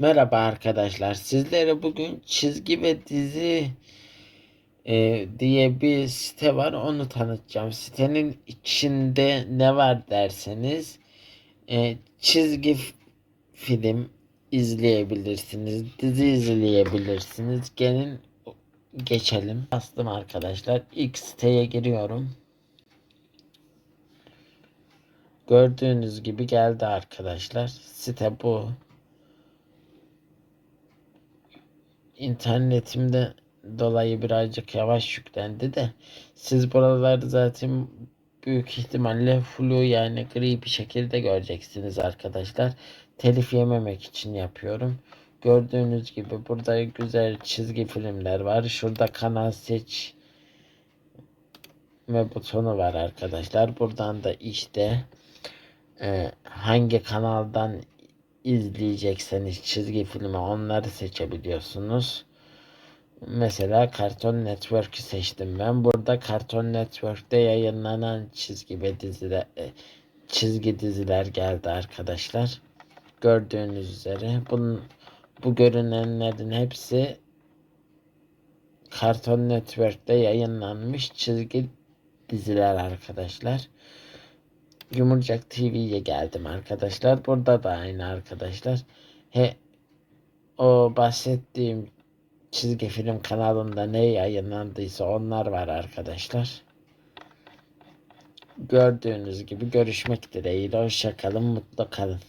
Merhaba arkadaşlar. Sizlere bugün çizgi ve dizi e, diye bir site var. Onu tanıtacağım. Sitenin içinde ne var derseniz e, çizgi film izleyebilirsiniz. Dizi izleyebilirsiniz. Gelin geçelim. Bastım arkadaşlar. İlk siteye giriyorum. Gördüğünüz gibi geldi arkadaşlar. Site bu. İnternetimde dolayı birazcık yavaş yüklendi de siz buraları zaten büyük ihtimalle flu yani gri bir şekilde göreceksiniz arkadaşlar. Telif yememek için yapıyorum. Gördüğünüz gibi burada güzel çizgi filmler var. Şurada kanal seç ve butonu var arkadaşlar. Buradan da işte e, hangi kanaldan izleyecekseniz çizgi filmi onları seçebiliyorsunuz. Mesela Cartoon Network'ü seçtim ben. Burada Cartoon Network'te yayınlanan çizgi ve diziler e, çizgi diziler geldi arkadaşlar. Gördüğünüz üzere bunun bu görünenlerin hepsi Cartoon Network'te yayınlanmış çizgi diziler arkadaşlar. Yumurcak TV'ye geldim arkadaşlar. Burada da aynı arkadaşlar. He o bahsettiğim çizgi film kanalında ne yayınlandıysa onlar var arkadaşlar. Gördüğünüz gibi görüşmek dileğiyle. Hoşçakalın, mutlu kalın.